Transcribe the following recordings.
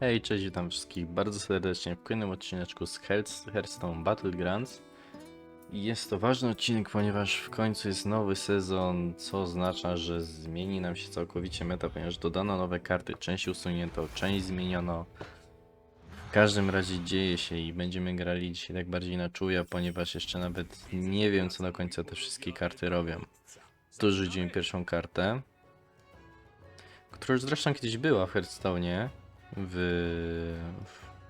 Hej, cześć, witam wszystkich bardzo serdecznie w kolejnym odcineczku z Hearth- Hearthstone Battlegrounds. Jest to ważny odcinek, ponieważ w końcu jest nowy sezon, co oznacza, że zmieni nam się całkowicie meta, ponieważ dodano nowe karty, część usunięto, część zmieniono. W każdym razie dzieje się i będziemy grali dzisiaj tak bardziej na czuja, ponieważ jeszcze nawet nie wiem, co do końca te wszystkie karty robią. Tu rzucimy pierwszą kartę, która już zresztą kiedyś była w Hearthstone'ie w,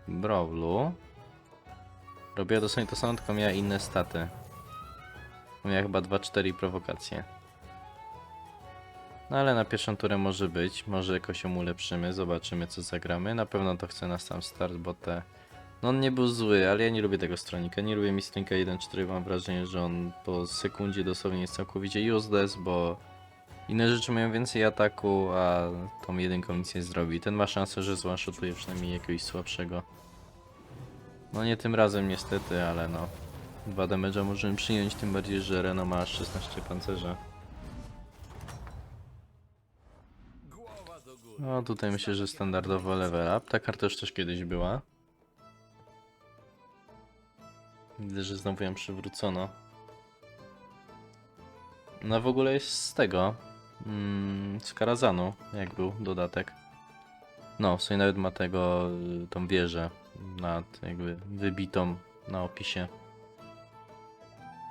w Brawlu. Robiła dosłownie to samo, tylko miała inne staty. Miała chyba 2-4 prowokacje. No ale na pierwszą turę może być, może jakoś ją ulepszymy, zobaczymy co zagramy. Na pewno to chcę na sam start, bo te... No on nie był zły, ale ja nie lubię tego stronika. Nie lubię Mistrinka 1.4, mam wrażenie, że on po sekundzie dosłownie jest całkowicie useless, bo Inne rzeczy mają więcej ataku, a tą jedynką nic nie zrobi. Ten ma szansę, że złaszutuje przynajmniej jakiegoś słabszego. No nie tym razem niestety, ale no. Dwa damage'a możemy przyjąć, tym bardziej, że Reno ma aż 16 pancerza. No tutaj myślę, że standardowo level up. Ta karta już też kiedyś była. Widzę, że znowu ją przywrócono. No w ogóle jest z tego. Mm, z Karazanu, jak był dodatek. No, w sumie nawet ma tego, y, tą wieżę nad jakby wybitą na opisie.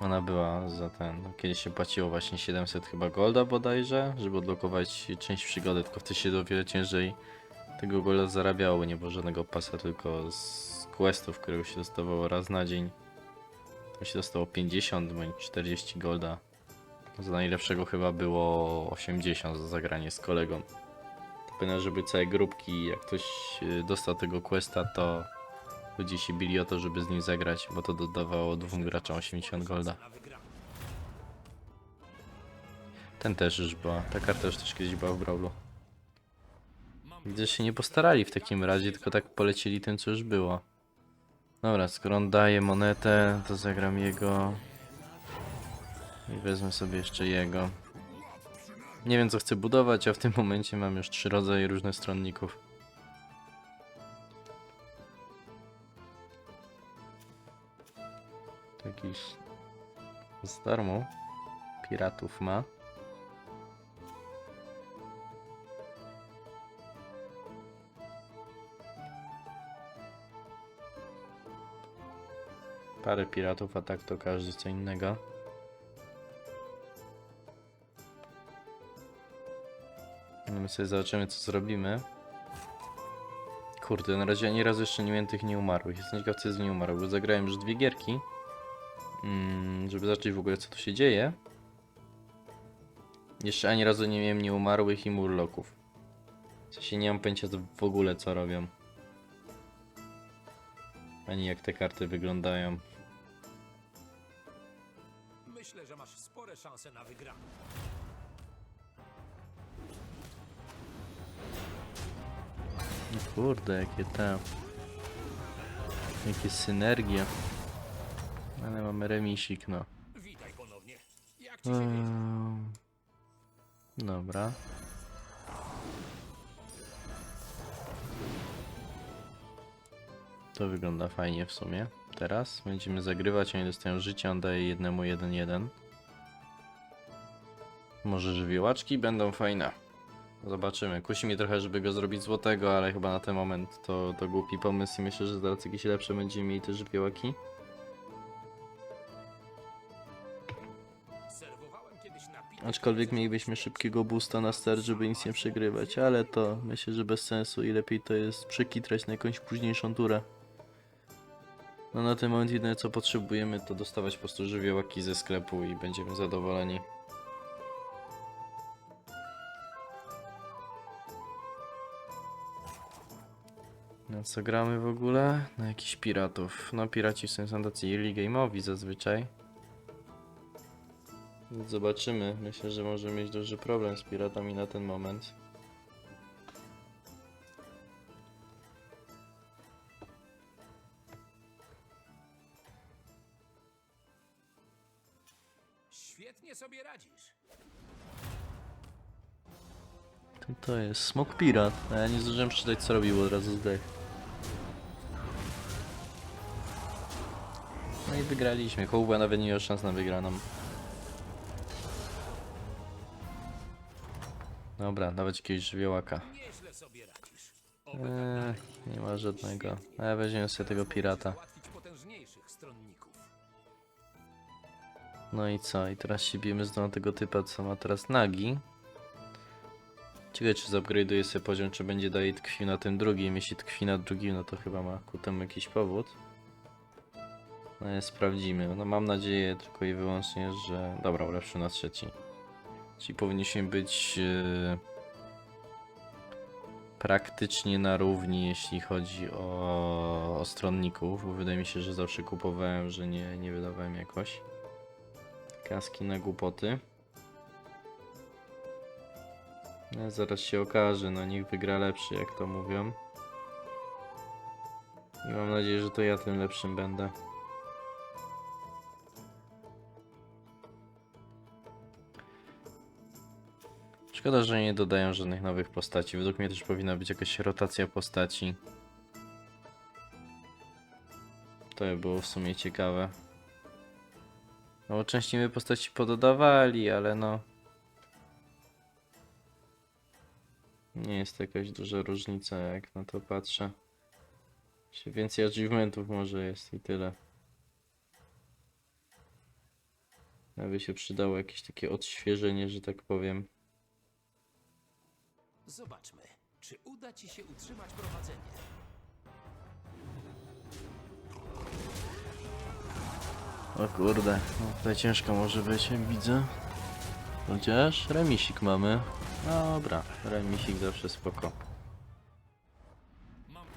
Ona była za ten, no, kiedyś się płaciło właśnie 700 chyba golda bodajże, żeby odblokować część przygody, tylko wtedy się o wiele ciężej tego golda zarabiało, nie było żadnego pasa, tylko z questów, którego się dostawało raz na dzień. To się dostało 50 bądź 40 golda. Za najlepszego chyba było 80 za zagranie z kolegą. Powinno, żeby całe grupki, jak ktoś y, dostał tego questa, to ludzie się bili o to, żeby z nim zagrać, bo to dodawało dwóm graczom 80 golda. Ten też już była, ta karta już też kiedyś była w Brawlu. Widzę, się nie postarali w takim razie, tylko tak polecieli tym, co już było. Dobra, skoro on daje monetę, to zagram jego. I wezmę sobie jeszcze jego. Nie wiem co chcę budować, a w tym momencie mam już trzy rodzaje różnych stronników. Jakiś z darmo piratów ma. Parę piratów, a tak to każdy co innego. Sobie zobaczymy co zrobimy. Kurde, na razie ani razu jeszcze nie miałem tych nieumarłych. Jestem ciekaw co jest z nieumarłych, bo zagrałem już dwie gierki. Mm, żeby zobaczyć w ogóle co tu się dzieje. Jeszcze ani razu nie miałem nieumarłych i murloków. W sensie nie mam pojęcia w ogóle co robią. Ani jak te karty wyglądają. Myślę, że masz spore szanse na wygraną. Kurde, jakie te... Jakie synergie. Ale mamy remisik, no. Witaj ponownie. Jak ci się? Eee, Dobra. To wygląda fajnie w sumie. Teraz będziemy zagrywać, oni dostają życie, on daje jednemu 1-1. Może żywiołaczki będą fajne. Zobaczymy. Kusi mnie trochę, żeby go zrobić złotego, ale chyba na ten moment to, to głupi pomysł i myślę, że zaraz jakieś lepsze będziemy mieli te żywiołaki. Aczkolwiek mielibyśmy szybkiego boosta na start, żeby nic nie przegrywać, ale to myślę, że bez sensu i lepiej to jest przekitrać na jakąś późniejszą turę. No na ten moment jedyne co potrzebujemy to dostawać po prostu żywiołaki ze sklepu i będziemy zadowoleni. Na co gramy w ogóle? Na jakichś piratów. No piraci w sensie są tacy early game'owi zazwyczaj. Więc Zobaczymy. Myślę, że może mieć duży problem z piratami na ten moment. Świetnie sobie radzisz. To jest Smok Pirat. A ja nie zdążyłem przeczytać co robił, od razu zdech. I wygraliśmy. Hołba nawet nie miał szans na wygraną. Dobra, dawać jakiegoś żywiołaka. Eee, nie ma żadnego. A ja weźmiemy sobie tego pirata. No i co? I teraz się bijemy znowu tego typa, co ma teraz nagi. Ciekawe, czy zupgrade'uje sobie poziom, czy będzie dalej tkwił na tym drugim. Jeśli tkwi na drugim, no to chyba ma ku temu jakiś powód. Ale sprawdzimy. No mam nadzieję tylko i wyłącznie, że... Dobra, ulepszył na trzeci. Czyli powinniśmy być... e, praktycznie na równi, jeśli chodzi o, o stronników, bo wydaje mi się, że zawsze kupowałem, że nie, nie wydawałem jakoś. Kaski na głupoty. No, zaraz się okaże, no niech wygra lepszy, jak to mówią. I mam nadzieję, że to ja tym lepszym będę. Szkoda, że nie dodają żadnych nowych postaci. Według mnie też powinna być jakaś rotacja postaci. To by było w sumie ciekawe. No bo częściej my postaci pododawali, ale no... Nie jest to jakaś duża różnica, jak na to patrzę. Więcej achievementów może jest i tyle. Aby się przydało jakieś takie odświeżenie, że tak powiem. Zobaczmy, czy uda ci się utrzymać prowadzenie. O kurde, no tutaj ciężko może być, widzę. Chociaż remisik mamy. Dobra, remisik zawsze spoko.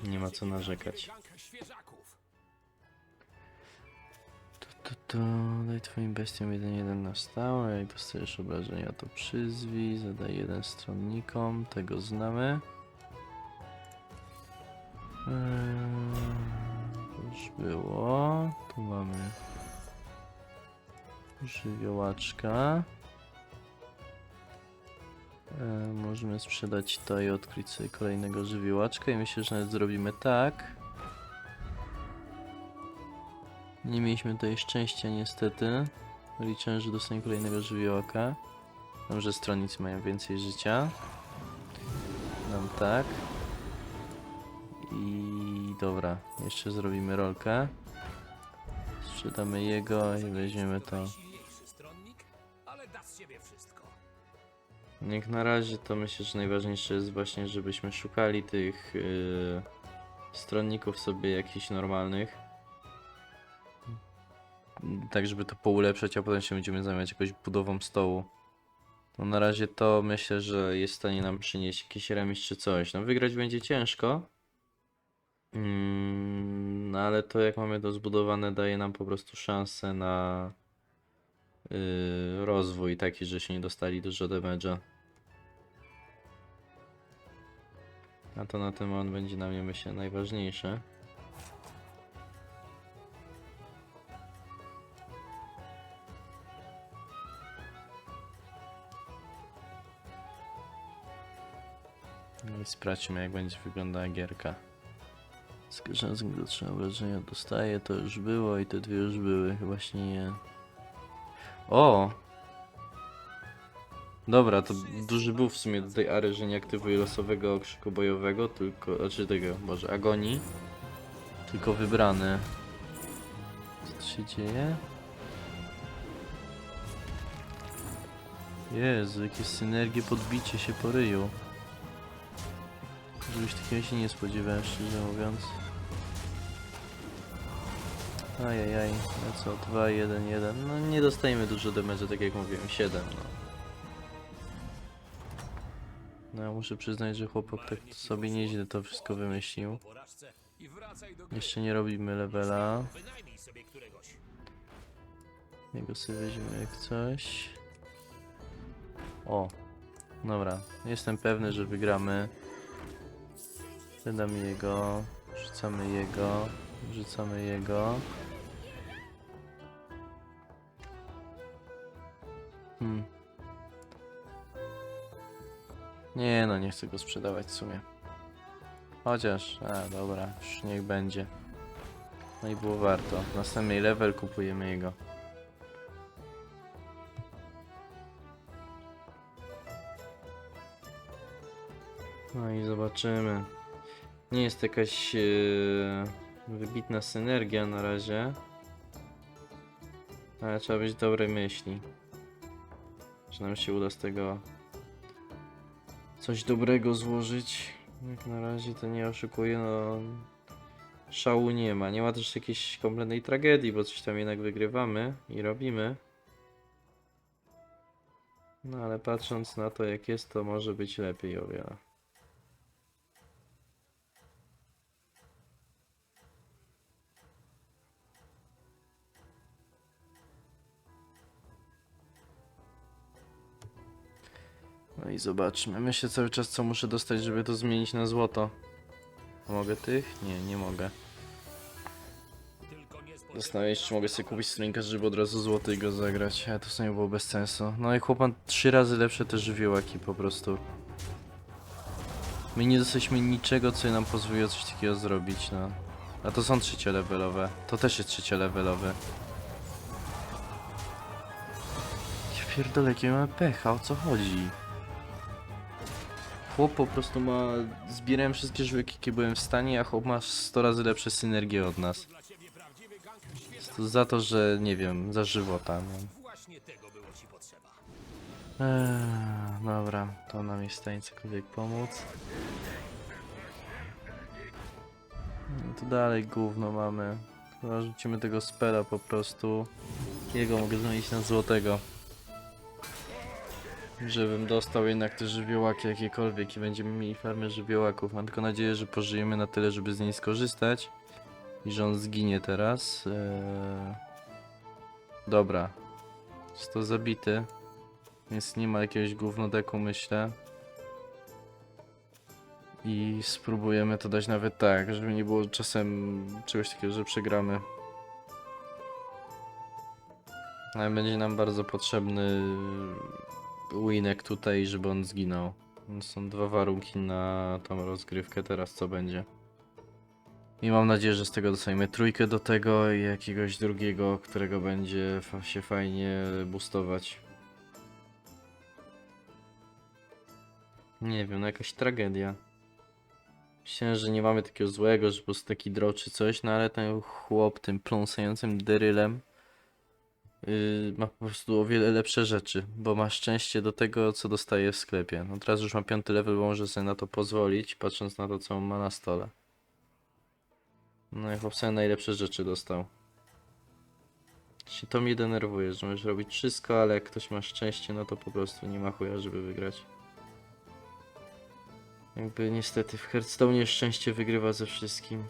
Nie ma co narzekać. Tu, tu, daj twoim bestiom 1-1 na stałe i dostajesz obrażenia, to przyzwij, zadaj jeden stronnikom, tego znamy. Eee, to już było, tu mamy żywiołaczka. Eee, możemy sprzedać to i odkryć sobie kolejnego żywiołaczka i myślę, że nawet zrobimy tak. Nie mieliśmy tutaj szczęścia niestety. Liczę, że dostaniemy kolejnego żywiołaka. Wiem, że stronnicy mają więcej życia. Dam tak. I dobra, jeszcze zrobimy rolkę. Sprzedamy jego i weźmiemy to. Jak na razie to myślę, że najważniejsze jest właśnie, żebyśmy szukali tych yy, stronników sobie jakichś normalnych. Tak, żeby to poulepszać, a potem się będziemy zajmować jakąś budową stołu. No na razie to myślę, że jest w stanie nam przynieść jakiś remis czy coś. No wygrać będzie ciężko. Mm, no ale to jak mamy to zbudowane daje nam po prostu szansę na yy, rozwój taki, że się nie dostali dużo damage'a. A to na ten moment będzie mnie myślę najważniejsze. Sprawdźmy jak będzie wyglądała gierka. Skażąc otrzyma obrażenia dostaje, to już było i te dwie już były, się nie... O! Dobra, to duży był w sumie do tej ary, że nie aktywuje losowego okrzyku bojowego, tylko, znaczy tego, boże, agonii. Tylko wybrany. Co tu się dzieje? Jezu, jakie synergie podbicie się po ryju. Żebyś takiego się nie spodziewałem, szczerze mówiąc. Ajajaj, no co, 2, 1, 1. No nie dostajemy dużo damage, tak jak mówiłem, 7, no. No ja muszę przyznać, że chłopak tak sobie nieźle to wszystko wymyślił. Jeszcze nie robimy levela. Jego sobie weźmiemy jak coś. O, dobra. Jestem pewny, że wygramy. Wydam jego. Rzucamy jego. Rzucamy jego. Hmm. Nie no, nie chcę go sprzedawać w sumie. Chociaż, a dobra, już niech będzie. No i było warto. Następny level kupujemy jego. No i zobaczymy. Nie jest jakaś e, wybitna synergia na razie. Ale trzeba być dobrej myśli. Że nam się uda z tego coś dobrego złożyć. Jak na razie to nie oszukuję, no szału nie ma. Nie ma też jakiejś kompletnej tragedii, bo coś tam jednak wygrywamy i robimy. No ale patrząc na to jak jest, to może być lepiej o wiele. No i zobaczmy. Myślę cały czas co muszę dostać, żeby to zmienić na złoto. Mogę tych? Nie, nie mogę. Zastanawiam się, czy mogę sobie kupić stronkę, żeby od razu złoty go zagrać, ale to w sumie było bez sensu. No i chłopak trzy razy lepsze te żywiołaki po prostu. My nie dostaliśmy niczego, co nam pozwoliło coś takiego zrobić, no. A to są trzeciolevelowe. To też jest trzeciolevelowy. Ja pierdolę, jakie mamy pecha, o co chodzi? Chłop po prostu ma... Zbierałem wszystkie żywiołaki, jakie byłem w stanie, a chłop ma 100 razy lepsze synergie od nas. To za to, że nie wiem, za żywota. No. Eee, dobra, to nam jest w stanie cokolwiek pomóc. No to dalej gówno mamy. Chyba rzucimy tego spela po prostu. Jego mogę zmienić na złotego. Żebym dostał jednak te żywiołaki jakiekolwiek i będziemy mieli farmę żywiołaków. Mam tylko nadzieję, że pożyjemy na tyle, żeby z niej skorzystać. I że on zginie teraz. Eee... Dobra. Jest to zabity. Więc nie ma jakiegoś gównodeku, myślę. I spróbujemy to dać nawet tak, żeby nie było czasem czegoś takiego, że przegramy. Ale będzie nam bardzo potrzebny winek tutaj, żeby on zginął. Są dwa warunki na tą rozgrywkę teraz, co będzie. I mam nadzieję, że z tego dostaniemy trójkę do tego i jakiegoś drugiego, którego będzie się fajnie boostować. Nie wiem, no jakaś tragedia. Myślałem, że nie mamy takiego złego, że po prostu taki draw czy coś, no ale ten chłop tym pląsającym derylem yy, ma po prostu o wiele lepsze rzeczy, bo ma szczęście do tego, co dostaje w sklepie. No teraz już ma piąty level, bo może sobie na to pozwolić, patrząc na to, co ma na stole. No i chłop sobie najlepsze rzeczy dostał. Się to mnie denerwuje, że możesz robić wszystko, ale jak ktoś ma szczęście, no to po prostu nie ma chuja, żeby wygrać. Jakby niestety w Hearthstone szczęście wygrywa ze wszystkim.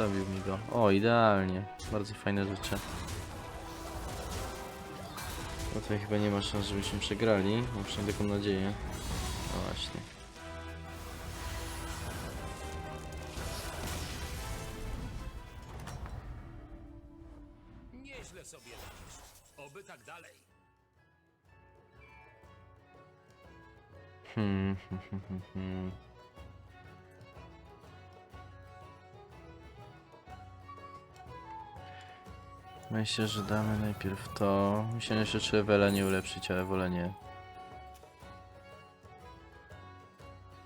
O, zabił mi go. O, idealnie. Bardzo fajne rzeczy. No tutaj chyba nie ma szans, żebyśmy przegrali. Mam przynajmniej taką nadzieję. No właśnie. Myślę, że damy najpierw to. Myślę, jeszcze levela nie ulepszyć, ale wolę nie.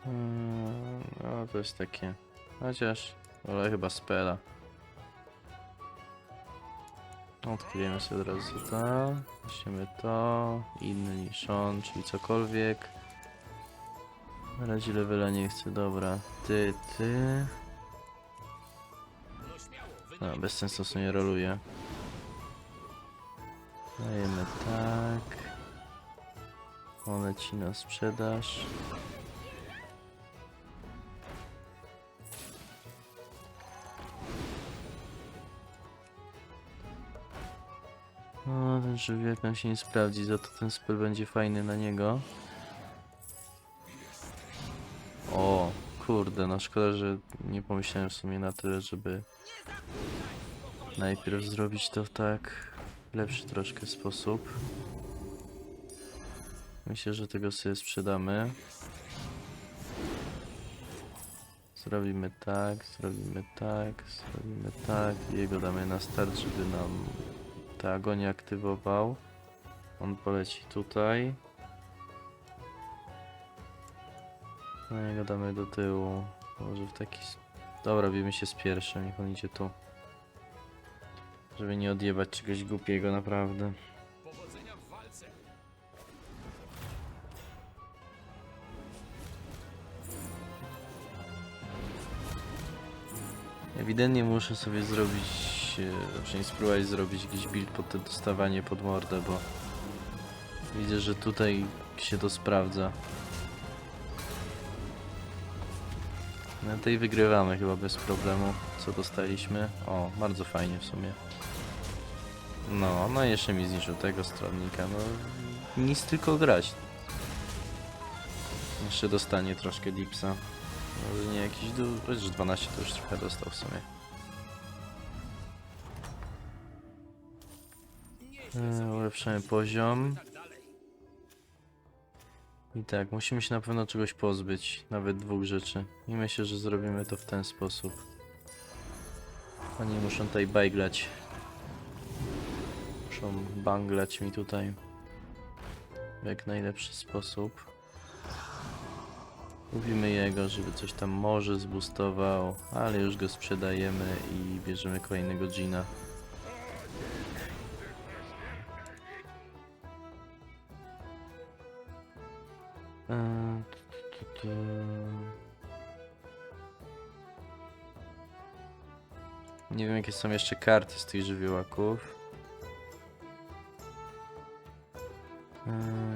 Hmm, no to jest takie. Chociaż wolę chyba spela. Odkryjemy sobie od razu to. Weźmiemy to. Inny niż on, czyli cokolwiek. Na razie levela nie chcę, dobra. Ty, ty. No bez sensu sobie roluje. Dajemy tak. On leci na sprzedaż. O, ten jak nam się nie sprawdzi, za to ten spell będzie fajny na niego. O, kurde, no szkoda, że nie pomyślałem w sumie na tyle, żeby najpierw zrobić to tak lepszy troszkę sposób. Myślę, że tego sobie sprzedamy. Zrobimy tak, zrobimy tak, zrobimy tak. Jego damy na start, żeby nam tego nie aktywował. On poleci tutaj. No jego damy do tyłu. Może w taki... Dobra, bijmy się z pierwszym, niech on idzie tu. Żeby nie odjebać czegoś głupiego naprawdę. Ewidentnie muszę sobie zrobić, e, przynajmniej spróbować zrobić jakiś build pod to dostawanie pod mordę, bo widzę, że tutaj się to sprawdza. Na tej wygrywamy chyba bez problemu, co dostaliśmy. O, bardzo fajnie w sumie. No, no jeszcze mi zniszczył tego stronnika, no nic tylko grać. Jeszcze dostanie troszkę dipsa. Może nie jakiś du... chociaż 12 to już trochę dostał w sumie. E, ulepszamy poziom. I tak, musimy się na pewno czegoś pozbyć. Nawet dwóch rzeczy. I myślę, że zrobimy to w ten sposób. Oni muszą tutaj bajglać. Muszą banglać mi tutaj. W jak najlepszy sposób. Kupimy jego, żeby coś tam może zboostował, ale już go sprzedajemy i bierzemy kolejnego Gina. Nie wiem jakie są jeszcze karty z tych żywiołaków.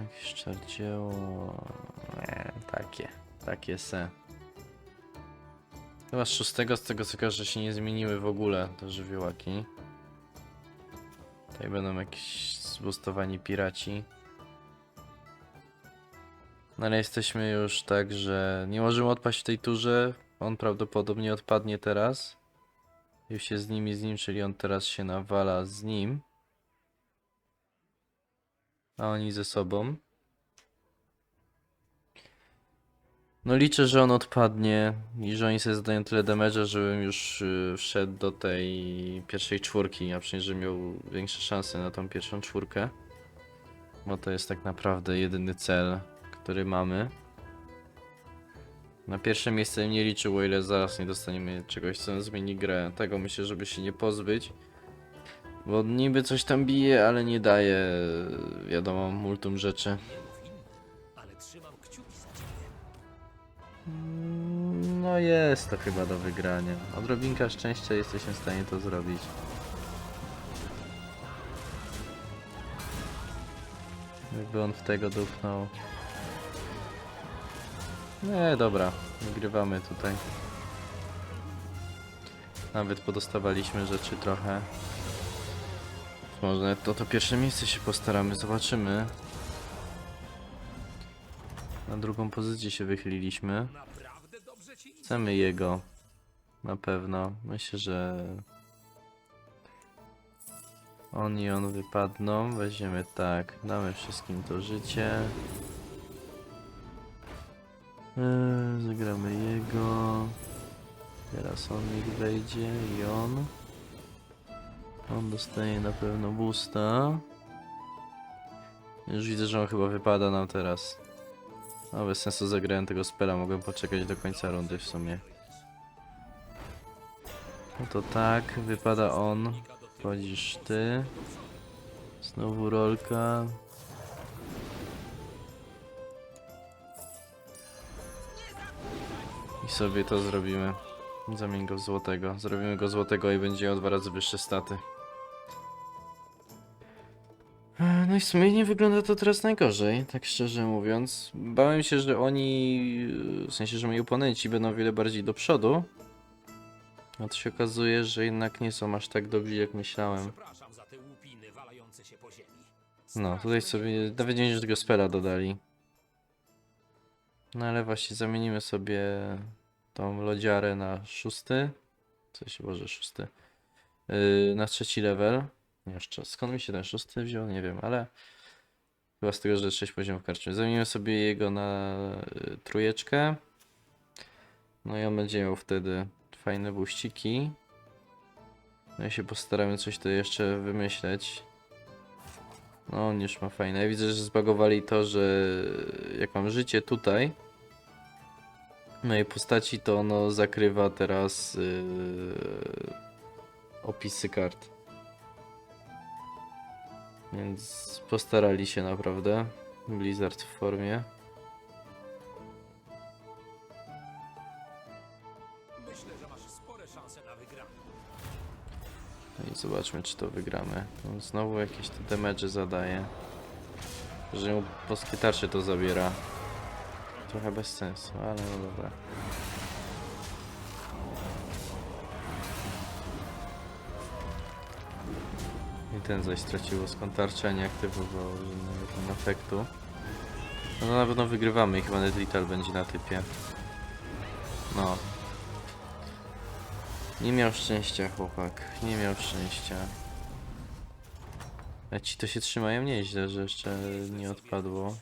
Jakieś czardzieło... Nie, takie. Takie se. Chyba z szóstego, z tego co kojarzę, się nie zmieniły w ogóle te żywiołaki. Tutaj będą jakieś zbustowani piraci. No ale jesteśmy już tak, że nie możemy odpaść w tej turze. On prawdopodobnie odpadnie teraz. Już się z nimi z nim, czyli on teraz się nawala z nim. A oni ze sobą. No liczę, że on odpadnie i że oni sobie zadają tyle damage'a, żebym już y, wszedł do tej pierwszej czwórki, a przynajmniej, że miał większe szanse na tą pierwszą czwórkę. Bo to jest tak naprawdę jedyny cel, który mamy. Na pierwsze miejsce nie liczył, o ile zaraz nie dostaniemy czegoś, co zmieni grę. Tego myślę, żeby się nie pozbyć. Bo niby coś tam bije, ale nie daje, wiadomo, multum rzeczy. No jest to chyba do wygrania. Odrobinka szczęścia jesteśmy w stanie to zrobić. Jakby on w tego dupnął. Nie, dobra. Wygrywamy tutaj. Nawet podostawaliśmy rzeczy trochę. Może to, to pierwsze miejsce się postaramy, zobaczymy. Na drugą pozycję się wychyliliśmy. Chcemy jego. Na pewno. Myślę, że on i on wypadną. Weźmiemy tak. Damy wszystkim to życie. Eee, zagramy jego. Teraz on niech wejdzie i on. On dostaje na pewno boosta. Już widzę, że on chyba wypada nam teraz. No bez sensu zagrałem tego spela, mogłem poczekać do końca rundy w sumie. No to tak, wypada on. Wchodzisz ty. Znowu rolka. I sobie to zrobimy. Zamień go w złotego. Zrobimy go złotego i będzie miał dwa razy wyższe staty. E, No i w sumie nie wygląda to teraz najgorzej, tak szczerze mówiąc. Bałem się, że oni, w sensie, że moi oponenci będą o wiele bardziej do przodu. A to się okazuje, że jednak nie są aż tak dobrzy jak myślałem. No, tutaj sobie nawet nie wiem, że tego spela dodali. No ale właśnie zamienimy sobie tą lodziarę na szósty. Co się może szósty? Yy, na trzeci level. Jeszcze skąd mi się ten szósty wziął? Nie wiem, ale chyba z tego, że 6 poziomów karczmy. Zamienimy sobie jego na y, trójeczkę. No i on będzie miał wtedy fajne buściki. No i się postaramy coś tu jeszcze wymyśleć. No on już ma fajne. Widzę, że zbagowali to, że jak mam życie tutaj mojej postaci, to ono zakrywa teraz yy, opisy kart. Więc postarali się naprawdę. Blizzard w formie. No i zobaczmy, czy to wygramy. On znowu jakieś te damage zadaje. Że mu polskie tarcze to zabiera. Trochę bez sensu, ale no dobra. I ten zaś stracił skąd tarczę, nie aktywował żadnego tam efektu. No na pewno wygrywamy i chyba Nedlital będzie na typie. No, nie miał szczęścia, chłopak. Nie miał szczęścia. A ci to się trzymają nieźle, że jeszcze nie odpadło.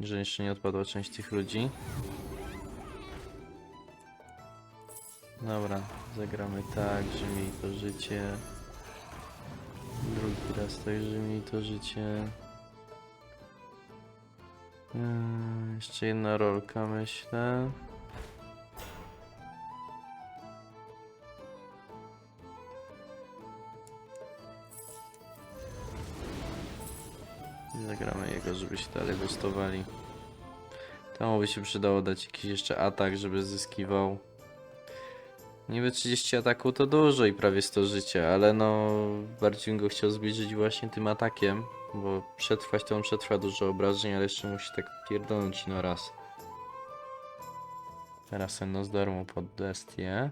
Że jeszcze nie odpadła część tych ludzi. Dobra, zagramy tak, że mieli to życie. Drugi raz tak, że mieli to życie. Yy, jeszcze jedna rolka, myślę. Zagramy jego, żeby się dalej boostowali. Temu by się przydało dać jakiś jeszcze atak, żeby zyskiwał. Niby 30 ataku to dużo i prawie 100 życia, ale no bardziej bym go chciał zbliżyć właśnie tym atakiem, bo przetrwać to on przetrwa dużo obrażeń, ale jeszcze musi tak pierdolnąć no raz. Teraz ten nos darmo pod bestię.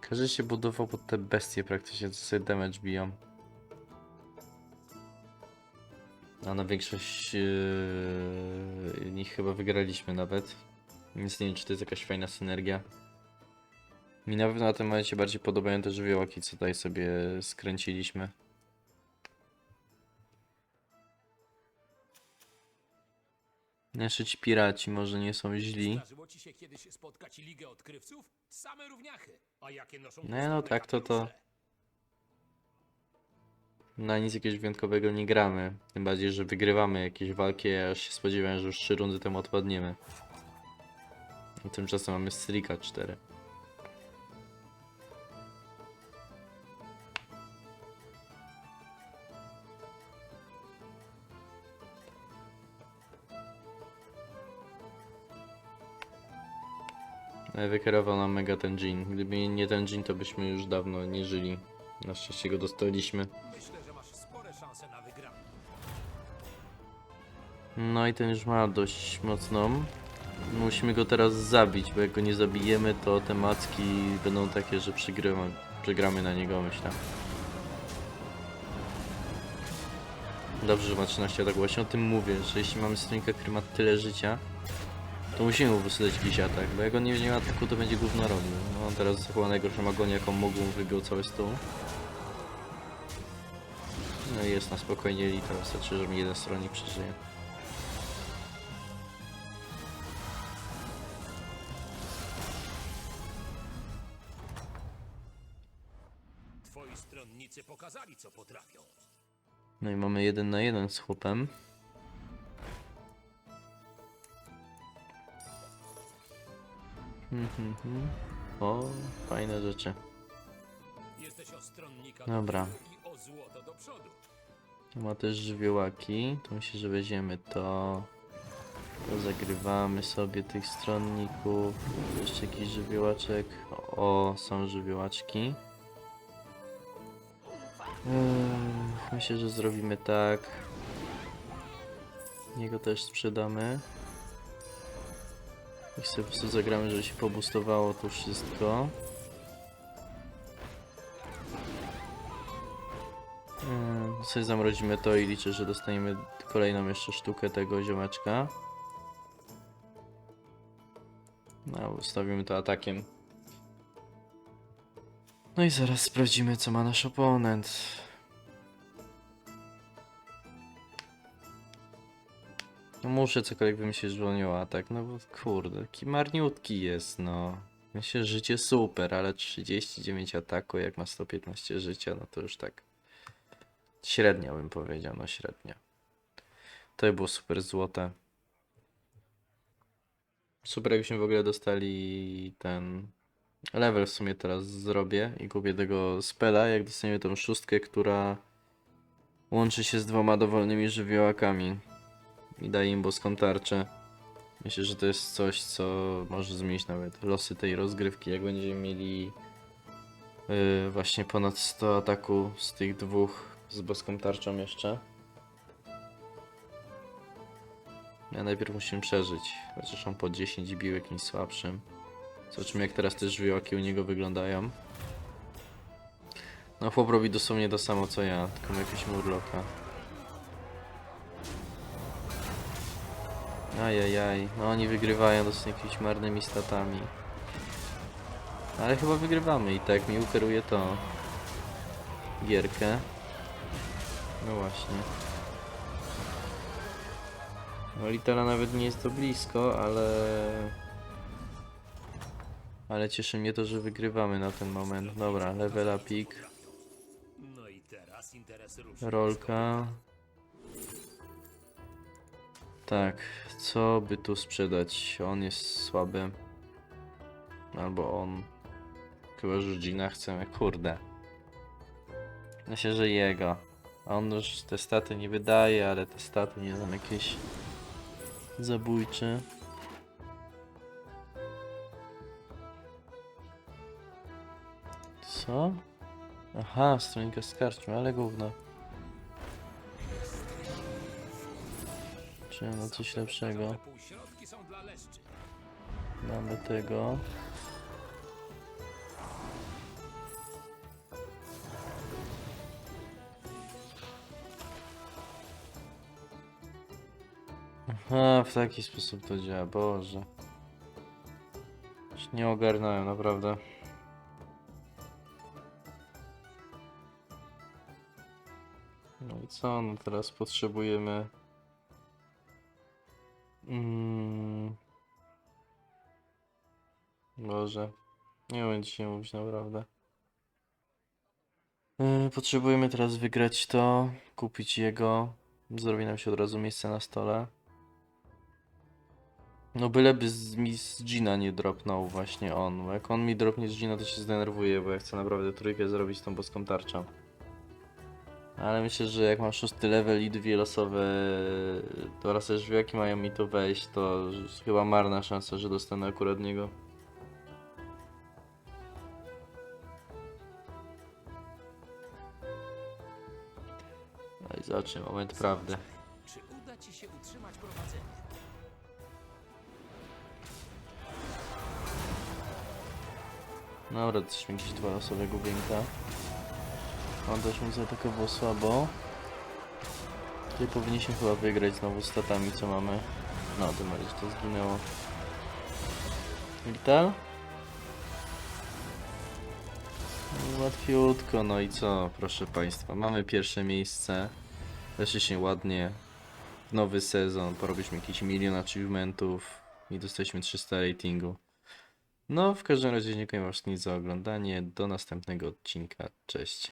Każdy się budował pod te bestie praktycznie, co sobie damage biją. A na większość yy, nich chyba wygraliśmy nawet. Więc nie wiem, czy to jest jakaś fajna synergia. Mi na pewno na tym momencie bardziej podobają te żywiołaki, co tutaj sobie skręciliśmy. Nasze ci piraci może nie są źli. Zdarzyło ci się kiedyś spotkać ligę odkrywców? Same równiachy. A jakie noszą Nie, no tak to to-. Na nic jakiegoś wyjątkowego nie gramy. Tym bardziej, że wygrywamy jakieś walki, ja się spodziewałem, że już 3 rundy temu odpadniemy. A tymczasem mamy Strika 4. Ale Wykierował nam mega ten dżin. Gdyby nie ten dżin, to byśmy już dawno nie żyli. Na szczęście go dostaliśmy. No i ten już ma dość mocną. Musimy go teraz zabić, bo jak go nie zabijemy, to te macki będą takie, że przegramy, przegramy na niego, myślę. Dobrze, że ma 13 ataku. Właśnie o tym mówię, że jeśli mamy stronnika, który ma tyle życia, to musimy mu wysyłać jakiś atak, bo jak on nie miał ataku, to będzie gówno robił. No on teraz chyba najgorszą agonię, jaką mógł, wybił cały stół. No i jest na spokojnie teraz wystarczy, że mi jeden stronnik przeżyje. Co potrafią. No i mamy jeden na jeden z chłopem. Mhm, mhm. O, fajne rzeczy. Dobra. Tu ma też żywiołaki. Tu myślę, że weźmiemy to. To zagrywamy sobie tych stronników. Jeszcze jakiś żywiołaczek. O, są żywiołaczki. Myślę, że zrobimy tak. Jego też sprzedamy. I sobie po prostu zagramy, żeby się pobustowało to wszystko. Yy, sobie zamrozimy to i liczę, że dostaniemy kolejną jeszcze sztukę tego ziomeczka. No, ustawimy to atakiem. No i zaraz sprawdzimy, co ma nasz oponent. No muszę cokolwiek wymyślić, żeby on atak, no bo kurde, taki marniutki jest, no. Myślę, że życie super, ale 39 ataku, jak ma 115 życia, no to już tak średnio bym powiedział, no średnio. To by było super złote. Super, jakbyśmy w ogóle dostali ten level w sumie teraz zrobię i kupię tego spela, jak dostaniemy tą szóstkę, która łączy się z dwoma dowolnymi żywiołakami i daje im boską tarczę. Myślę, że to jest coś, co może zmienić nawet losy tej rozgrywki, jak będziemy mieli yy, właśnie ponad 100 ataku z tych dwóch z boską tarczą jeszcze. Ja najpierw musimy przeżyć, chociaż on po 10 bił jakimś słabszym. Zobaczymy jak teraz te żywiołaki u niego wyglądają. No chłop robi dosłownie to samo co ja, tylko ma jakiegoś murloka. Ajajaj, no oni wygrywają dosyć jakimiś marnymi statami. Ale chyba wygrywamy i tak mi ukieruje to gierkę. No właśnie. No litera nawet nie jest to blisko, ale... Ale cieszy mnie to, że wygrywamy na ten moment. Dobra, level upik, No rolka. Tak, co by tu sprzedać? On jest słaby. Albo on. Chyba, że Gina chcemy. Kurde. Myślę, że jego. A On już te staty nie wydaje, ale te staty nie są jakieś zabójcze. Co? Aha, stronika z karczmy, ale gówno. Czy no coś lepszego? Mamy tego. Aha, w taki sposób to działa, Boże. Już nie ogarnąłem, naprawdę. Co? No teraz potrzebujemy... Mm. Boże. Nie wiem dzisiaj mówić naprawdę. Yy, potrzebujemy teraz wygrać to, kupić jego. Zrobi nam się od razu miejsce na stole. No byleby z, mi z Gina nie dropnął właśnie on. Bo jak on mi dropnie z Gina to się zdenerwuję, bo ja chcę naprawdę trójkę zrobić tą boską tarczą. Ale myślę, że jak mam szósty level i dwie losowe jaki mają mi to wejść, to chyba marna szansa, że dostanę akurat niego. No i zobaczmy, moment prawdy. Czy uda ci się utrzymać prowadzenie? Dobra, też mi jakieś dwa losowe główienka. On też mi zaatakował słabo. Tutaj powinniśmy chyba wygrać znowu statami, co mamy. No, bardziej, że to zginęło. Vital? Łatwiutko, no i co, proszę Państwa. Mamy pierwsze miejsce. Leży się ładnie. Nowy sezon, porobiliśmy jakiś milion achievementów i dostaliśmy 300 ratingu. No, w każdym razie dziękuję Wam wszystkim za oglądanie. Do następnego odcinka. Cześć.